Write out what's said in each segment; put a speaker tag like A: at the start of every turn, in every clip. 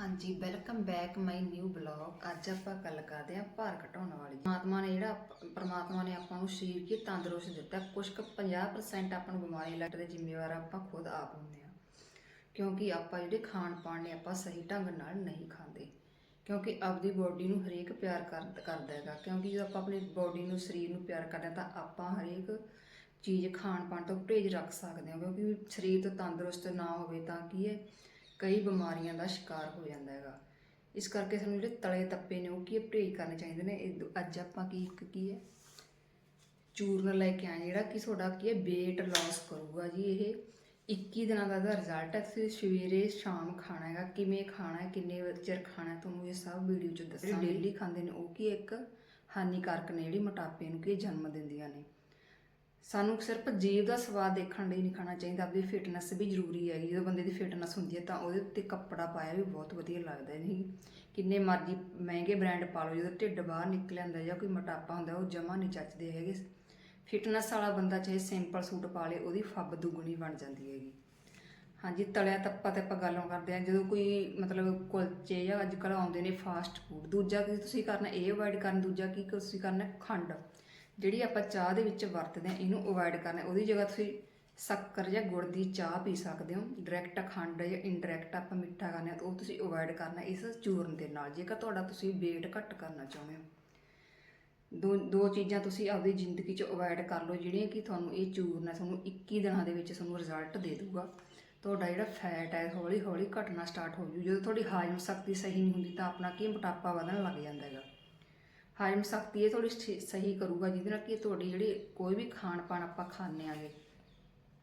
A: ਹਾਂਜੀ welcome back my new blog ਅੱਜ ਆਪਾਂ ਗੱਲ ਕਰਦੇ ਹਾਂ ਭਾਰ ਘਟਾਉਣ ਵਾਲੀ। ਪਰਮਾਤਮਾ ਨੇ ਜਿਹੜਾ ਪਰਮਾਤਮਾ ਨੇ ਆਪਾਂ ਨੂੰ ਸਰੀਰ ਕੀ ਤੰਦਰੁਸਤ ਦਿੱਤਾ। ਕੁਝ ਕੁ 50% ਆਪਾਂ ਨੂੰ ਬਿਮਾਰੀ ਲੱਗਣ ਦੇ ਜ਼ਿੰਮੇਵਾਰ ਆਪਾਂ ਖੁਦ ਆਪ ਹੁੰਦੇ ਹਾਂ। ਕਿਉਂਕਿ ਆਪਾਂ ਜਿਹੜੇ ਖਾਣ ਪਾਣ ਨੇ, ਆਪਾਂ ਸਹੀ ਢੰਗ ਨਾਲ ਨਹੀਂ ਖਾਂਦੇ। ਕਿਉਂਕਿ ਆਪਦੀ ਬੋਡੀ ਨੂੰ ਹਰੇਕ ਪਿਆਰ ਕਰ- ਕਰਦਾ ਹੈਗਾ। ਕਿਉਂਕਿ ਜਦੋਂ ਆਪਾਂ ਆਪਣੀ ਬੋਡੀ ਨੂੰ, ਸਰੀਰ ਨੂੰ ਪਿਆਰ ਕਰਦੇ ਹਾਂ, ਤਾਂ ਆਪਾਂ ਹਰੇਕ ਚੀਜ਼ ਖਾਣ ਪਾਣ ਤੋਂ ਪਰਹੇਜ਼ ਰੱਖ ਸਕਦੇ ਹਾਂ। ਕਿਉਂਕਿ ਸਰੀਰ ਤੋਂ ਤੰਦਰੁਸਤ ਨਾ ਹੋਵੇ ਤਾਂ ਕੀ ਹੈ? ਕਈ ਬਿਮਾਰੀਆਂ ਦਾ ਸ਼ਿਕਾਰ ਹੋ ਜਾਂਦਾ ਹੈਗਾ। ਇਸ ਕਰਕੇ ਸਾਨੂੰ ਜਿਹੜੇ ਤਲੇ ਤੱਪੇ ਨੇ ਉਹ ਕੀ ਪਰਹੇਜ਼ ਕਰਨੇ ਚਾਹੀਦੇ ਨੇ? ਇਹ ਅੱਜ ਆਪਾਂ ਕੀ ਇੱਕ ਕੀ ਹੈ? ਚੂਰਨ ਲੈ ਕੇ ਆਏ ਜਿਹੜਾ ਕਿ ਤੁਹਾਡਾ ਕੀ ਹੈ? weight loss ਕਰੂਗਾ ਜੀ ਇਹ। 21 ਦਿਨਾਂ ਦਾ ਇਹਦਾ ਰਿਜ਼ਲਟ ਹੈ। ਤੁਸੀਂ ਸਵੇਰੇ ਸ਼ਾਮ ਖਾਣਾ ਹੈਗਾ। ਕਿਵੇਂ ਖਾਣਾ ਹੈ? ਕਿੰਨੇ ਚਿਰ ਖਾਣਾ ਹੈ? ਤੁਹਾਨੂੰ ਇਹ ਸਭ ਵੀਡੀਓ 'ਚ ਦੱਸਾਂਗੇ। ਡੇਲੀ ਖਾਂਦੇ ਨੇ ਉਹ ਕੀ ਇੱਕ ਹਾਨੀਕਾਰਕ ਨੇ ਜਿਹੜੀ ਮੋਟਾਪੇ ਨੂੰ ਕੀ ਜਨਮ ਦਿੰਦੀਆਂ ਨੇ। ਸਾਨੂੰ ਸਿਰਫ ਜੀਵ ਦਾ ਸਵਾਦ ਦੇਖਣ ਲਈ ਨਹੀਂ ਖਾਣਾ ਚਾਹੀਦਾ ਆਪਣੀ ਫਿਟਨੈਸ ਵੀ ਜ਼ਰੂਰੀ ਹੈਗੀ ਜਦੋਂ ਬੰਦੇ ਦੀ ਫਿਟਨੈਸ ਹੁੰਦੀ ਹੈ ਤਾਂ ਉਹਦੇ ਉੱਤੇ ਕੱਪੜਾ ਪਾਇਆ ਵੀ ਬਹੁਤ ਵਧੀਆ ਲੱਗਦਾ ਨਹੀਂ? ਕਿੰਨੇ ਮਰਜ਼ੀ ਮਹਿੰਗੇ ਬ੍ਰਾਂਡ ਪਾ ਲਓ, ਜਦੋਂ ਢਿੱਡ ਬਾਹਰ ਨਿਕਲ ਆਉਂਦਾ ਜਾਂ ਕੋਈ ਮੋਟਾਪਾ ਹੁੰਦਾ, ਉਹ ਜਮਾ ਨਹੀਂ ਚੱਜਦੇ ਹੈਗੇ। ਫਿਟਨੈਸ ਵਾਲਾ ਬੰਦਾ ਚਾਹੇ ਸਿੰਪਲ ਸੂਟ ਪਾ ਲੇ, ਉਹਦੀ ਫੱਬ ਦੁੱਗਣੀ ਬਣ ਜਾਂਦੀ ਹੈਗੀ। ਹਾਂਜੀ, ਤਲਿਆ ਤੱਪਾ ਤੇ ਆਪਾਂ ਗੱਲਾਂ ਕਰਦੇ ਹਾਂ, ਜਦੋਂ ਕੋਈ ਮਤਲਬ ਕੁਲਚੇ ਜਾਂ ਅੱਜ ਕੱਲ੍ਹ ਆਉਂਦੇ ਨੇ ਫਾਸਟ ਫੂਡ ਦੂਜਾ ਕੀ ਤੁਸੀਂ ਕਰਨਾ, ਇਹ ਅਵੋਇਡ ਕਰਨ, ਦੂਜਾ ਕੀ ਤੁਸੀਂ ਕਰਨਾ, ਖੰਡ। ਜਿਹੜੀ ਆਪਾਂ ਚਾਹ ਦੇ ਵਿੱਚ ਵਰਤਦੇ ਹਾਂ, ਇਹਨੂੰ ਅਵੋਇਡ ਕਰਨਾ ਉਹਦੀ ਜਗ੍ਹਾ ਤੁਸੀਂ ਸ਼ੱਕਰ ਜਾਂ ਗੁੜ ਦੀ ਚਾਹ ਪੀ ਸਕਦੇ ਹੋ। ਡਾਇਰੈਕਟ ਖੰਡ ਜਾਂ ਇਨਡਾਇਰੈਕਟ ਆਪਾਂ ਮਿੱਠਾ ਕਰਨਾ ਉਹ ਤੁਸੀਂ ਅਵੋਇਡ ਕਰਨਾ ਇਸ ਚੂਰਨ ਦੇ ਨਾਲ। ਜੇਕਰ ਤੁਹਾਡਾ ਤੁਸੀਂ weight ਘੱਟ ਕਰਨਾ ਚਾਹੁੰਦੇ ਹੋ, ਦੋ ਦੋ ਚੀਜ਼ਾਂ ਤੁਸੀਂ ਆਪਦੀ ਜ਼ਿੰਦਗੀ 'ਚ ਅਵੋਇਡ ਕਰ ਲਓ, ਜਿਹੜੀਆਂ ਕਿ ਤੁਹਾਨੂੰ ਇਹ ਚੂਰਨ ਹੈ, ਤੁਹਾਨੂੰ 21 ਦਿਨਾਂ ਦੇ ਵਿੱਚ ਤੁਹਾਨੂੰ ਰਿਜ਼ਲਟ ਦੇ ਦੂਗਾ ਤੁਹਾਡਾ ਜਿਹੜਾ ਫੈਟ ਹੈ ਹੌਲੀ ਹੌਲੀ ਘਟਣਾ ਸਟਾਰਟ ਹੋ ਜੂ। ਜਦੋਂ ਤੁਹਾਡੀ ਹਾਜ਼ਮ ਸ਼ਕਤੀ ਸਹੀ ਨਹੀਂ ਹੁੰਦੀ, ਤਾਂ ਆਪਣਾ ਕੀ ਮੋਟਾਪਾ ਵਧਣ ਲੱਗ ਜਾਂਦਾ ਹੈਗਾ। ਹਾਜ਼ਮ ਸ਼ਕਤੀ ਇਹ ਥੋੜੀ ਸਹੀ ਕਰੂਗਾ ਜਿਹਦੇ ਨਾਲ ਕਿ ਤੁਹਾਡੀ ਜਿਹੜੀ ਕੋਈ ਵੀ ਖਾਣ ਪਾਣ ਆਪਾਂ ਖਾਂਦੇ ਆਗੇ,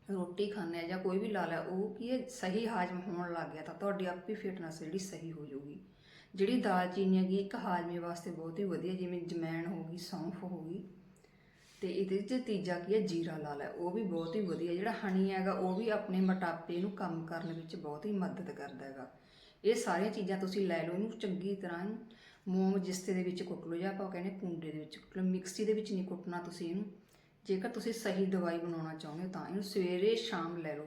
A: ਰੋਟੀ ਖਾਂਦੇ ਆ ਜਾਂ ਕੋਈ ਵੀ ਲਾ ਲਿਆ, ਉਹ ਕੀ ਹੈ ਸਹੀ ਹਾਜ਼ਮ ਹੋਣ ਲੱਗ ਗਿਆ ਤਾਂ ਤੁਹਾਡੀ ਆਪੀ ਫਿਟਨੈਸ ਜਿਹੜੀ ਸਹੀ ਹੋ ਜਾਊਗੀ। ਜਿਹੜੀ ਦਾਲਚੀਨੀ ਹੈਗੀ, ਇੱਕ ਹਾਜ਼ਮੇ ਵਾਸਤੇ ਬਹੁਤ ਹੀ ਵਧੀਆ, ਜਿਵੇਂ ਜਮੈਣ ਹੋ ਗਈ, ਸੌਂਫ ਹੋ ਗਈ, ਤੇ ਇਹਦੇ 'ਚ ਤੀਜਾ ਕੀ ਹੈ, ਜੀਰਾ ਲਾ ਲੈ ਉਹ ਵੀ ਬਹੁਤ ਹੀ ਵਧੀਆ, ਜਿਹੜਾ ਹਣੀ ਹੈਗਾ, ਉਹ ਵੀ ਆਪਣੇ ਮੋਟਾਪੇ ਨੂੰ ਕੰਮ ਕਰਨ ਵਿੱਚ ਬਹੁਤ ਹੀ ਮਦਦ ਕਰਦਾ ਹੈਗਾ। ਇਹ ਸਾਰੀਆਂ ਚੀਜ਼ਾਂ ਤੁਸੀਂ ਲੈ ਲਓ, ਇਹਨੂੰ ਚੰਗੀ ਤਰ੍ਹਾਂ ਮੋਮ ਜਿਸਤੇ ਦੇ ਵਿੱਚ ਕੁੱਟ ਲਓ ਜਾਂ ਆਪਾਂ ਕਹਿੰਦੇ ਕੁੰਡੇ ਦੇ ਵਿੱਚ ਕੁੱਟ ਲਓ, ਮਿਕਸੀ ਦੇ ਵਿੱਚ ਨਹੀਂ ਕੁੱਟਣਾ ਤੁਸੀਂ ਇਹਨੂੰ। ਜੇਕਰ ਤੁਸੀਂ ਸਹੀ ਦਵਾਈ ਬਣਾਉਣਾ ਚਾਹੁੰਦੇ ਹੋ ਤਾਂ ਇਹਨੂੰ ਸਵੇਰੇ ਸ਼ਾਮ ਲੈ ਲਓ।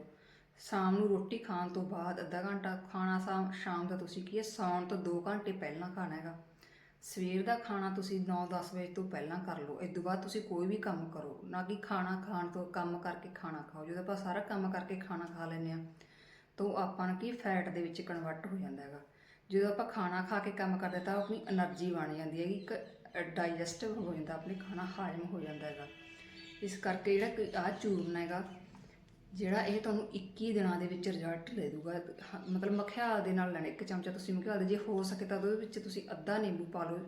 A: ਸ਼ਾਮ ਨੂੰ ਰੋਟੀ ਖਾਣ ਤੋਂ ਬਾਅਦ ਅੱਧਾ ਘੰਟਾ ਖਾਣਾ ਸ਼ਾਮ ਸ਼ਾਮ ਦਾ ਤੁਸੀਂ ਕੀ ਹੈ, ਸੌਣ ਤੋਂ 2 ਘੰਟੇ ਪਹਿਲਾਂ ਖਾਣਾ ਹੈਗਾ। ਸਵੇਰ ਦਾ ਖਾਣਾ ਤੁਸੀਂ 9-10 ਵਜੇ ਤੋਂ ਪਹਿਲਾਂ ਕਰ ਲਓ। ਇਸ ਤੋਂ ਬਾਅਦ ਤੁਸੀਂ ਕੋਈ ਵੀ ਕੰਮ ਕਰੋ, ਨਾ ਕਿ ਖਾਣਾ ਖਾਣ ਤੋਂ ਕੰਮ ਕਰਕੇ ਖਾਣਾ ਖਾਓ। ਜਦੋਂ ਆਪਾਂ ਸਾਰਾ ਕੰਮ ਕਰਕੇ ਖਾਣਾ ਖਾ ਲੈਂਦੇ ਆ ਤਾਂ ਉਹ ਆਪਾਂ ਨੂੰ ਕੀ, ਫੈਟ ਦੇ ਵਿੱਚ ਕਨਵਰਟ ਹੋ ਜਾਂਦਾ ਹੈਗਾ। ਜਦੋਂ ਆਪਾਂ ਖਾਣਾ ਖਾ ਕੇ ਕੰਮ ਕਰਦੇ ਤਾਂ ਆਪਣੀ એનર્ਜੀ ਬਣ ਜਾਂਦੀ ਹੈਗੀ, ਇੱਕ ਡਾਈਜੈਸਟਿਵ ਹੋ ਜਾਂਦਾ, ਆਪਣੇ ਖਾਣਾ ਹਾਜ਼ਮ ਹੋ ਜਾਂਦਾ ਹੈਗਾ। ਇਸ ਕਰਕੇ ਜਿਹੜਾ ਆ ਚੂਰਨ ਹੈਗਾ, ਜਿਹੜਾ ਇਹ ਤੁਹਾਨੂੰ 21 ਦਿਨਾਂ ਦੇ ਵਿੱਚ ਰਿਜ਼ਲਟ ਲੈ ਦੂਗਾ ਮਤਲਬ ਮੱਖਿਆਲ ਦੇ ਨਾਲ ਲੈਣਾ, ਇੱਕ ਚਮਚਾ ਤੁਸੀਂ ਮੱਖਿਆਲ ਦੇ, ਜੇ ਹੋ ਸਕੇ ਤਾਂ ਉਹਦੇ ਵਿੱਚ ਤੁਸੀਂ ਅੱਧਾ ਨਿੰਬੂ ਪਾ ਲਓ,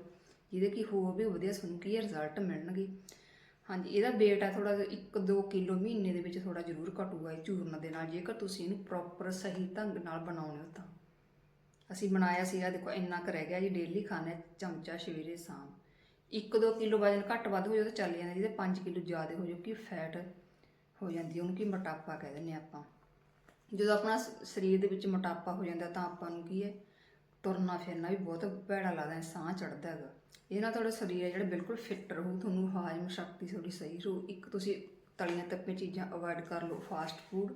A: ਜਿਹਦੇ ਕੀ ਹੋਰ ਵੀ ਵਧੀਆ ਤੁਹਾਨੂੰ ਕੀ ਰਿਜ਼ਲਟ ਮਿਲਣਗੇ। ਹਾਂਜੀ, ਇਹਦਾ weight ਆ ਥੋੜਾ 1-2 ਕਿਲੋ ਮਹੀਨੇ ਦੇ ਵਿੱਚ ਥੋੜਾ ਜ਼ਰੂਰ ਘਟੂਗਾ ਇਹ ਚੂਰਨ ਦੇ ਨਾਲ, ਜੇਕਰ ਤੁਸੀਂ ਇਹਨੂੰ ਪ੍ਰੋਪਰ ਸਹੀ ਢੰਗ ਨਾਲ ਬਣਾਉਣੇ ਹੋ ਤਾਂ। ਅਸੀਂ ਬਣਾਇਆ ਸੀਗਾ, ਦੇਖੋ ਇੰਨਾ ਕੁ ਰਹਿ ਗਿਆ ਜੀ ਡੇਲੀ ਖਾਣੇ ਚਮਚਾ, ਸਵੇਰੇ, ਸ਼ਾਮ। 1-2 ਕਿਲੋ ਵਜਨ ਘੱਟ ਵੱਧ ਹੋ ਜਾਵੇ ਤਾਂ ਚੱਲ ਜਾਂਦਾ ਜਿਹਦੇ 5 ਕਿਲੋ ਜ਼ਿਆਦਾ ਹੋ ਜਾਊ ਕਿ ਫੈਟ ਹੋ ਜਾਂਦੀ ਉਹਨੂੰ ਕੀ ਮੋਟਾਪਾ ਕਹਿ ਦਿੰਦੇ ਹਾਂ ਆਪਾਂ। ਜਦੋਂ ਆਪਣਾ ਸ- ਸਰੀਰ ਦੇ ਵਿੱਚ ਮੋਟਾਪਾ ਹੋ ਜਾਂਦਾ ਤਾਂ ਆਪਾਂ ਨੂੰ ਕੀ ਹੈ, ਤੁਰਨਾ ਫਿਰਨਾ ਵੀ ਬਹੁਤ ਭੈੜਾ ਲੱਗਦਾ ਹੈ ਸਾਹ ਚੜਦਾ ਹੈਗਾ। ਇਹ ਨਾਲ ਤੁਹਾਡਾ ਸਰੀਰ ਹੈ ਜਿਹੜਾ ਬਿਲਕੁਲ ਫਿੱਟ ਰਹੂ, ਤੁਹਾਨੂੰ ਹਾਜ਼ਮ ਸ਼ਕਤੀ ਤੁਹਾਡੀ ਸਹੀ ਰਹੂ। ਇੱਕ ਤੁਸੀਂ ਤਲੀਆਂ ਤੱਪੀਆਂ ਚੀਜ਼ਾਂ ਅਵੋਇਡ ਕਰ ਲਓ ਫਾਸਟ ਫੂਡ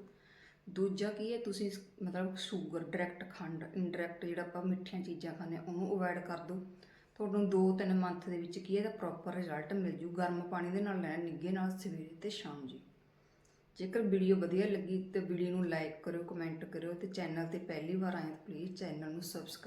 A: ਦੂਜਾ ਕੀ ਹੈ, ਤੁਸੀਂ ਮਤਲਬ ਸ਼ੂਗਰ ਡਾਇਰੈਕਟ ਖੰਡ ਇਨਡਾਇਰੈਕਟ ਜਿਹੜਾ ਆਪਾਂ ਮਿੱਠੀਆਂ ਚੀਜ਼ਾਂ ਖਾਂਦੇ ਹਾਂ, ਉਹਨੂੰ ਅਵੋਇਡ ਕਰ ਦਿਓ। ਤੁਹਾਨੂੰ 2-3 ਮੰਥ ਦੇ ਵਿੱਚ ਕੀ ਇਹਦਾ ਪ੍ਰੋਪਰ ਰਿਜ਼ਲਟ ਮਿਲ ਜੂ। ਗਰਮ ਪਾਣੀ ਦੇ ਨਾਲ ਲੈਣਾ ਨਿੱਗੇ ਨਾਲ, ਸਵੇਰੇ ਤੇ ਸ਼ਾਮ ਜੀ। ਜੇਕਰ ਵੀਡੀਓ ਵਧੀਆ ਲੱਗੀ, ਤੇ ਵੀਡੀਓ ਨੂੰ ਲਾਈਕ ਕਰਿਓ ਕਮੈਂਟ ਕਰਿਓ, ਤੇ ਚੈਨਲ ਤੇ ਪਹਿਲੀ ਵਾਰ ਆਏ ਤਾਂ ਪਲੀਜ਼ ਚੈਨਲ ਨੂੰ ਸਬਸਕ੍ਰਾਈਬ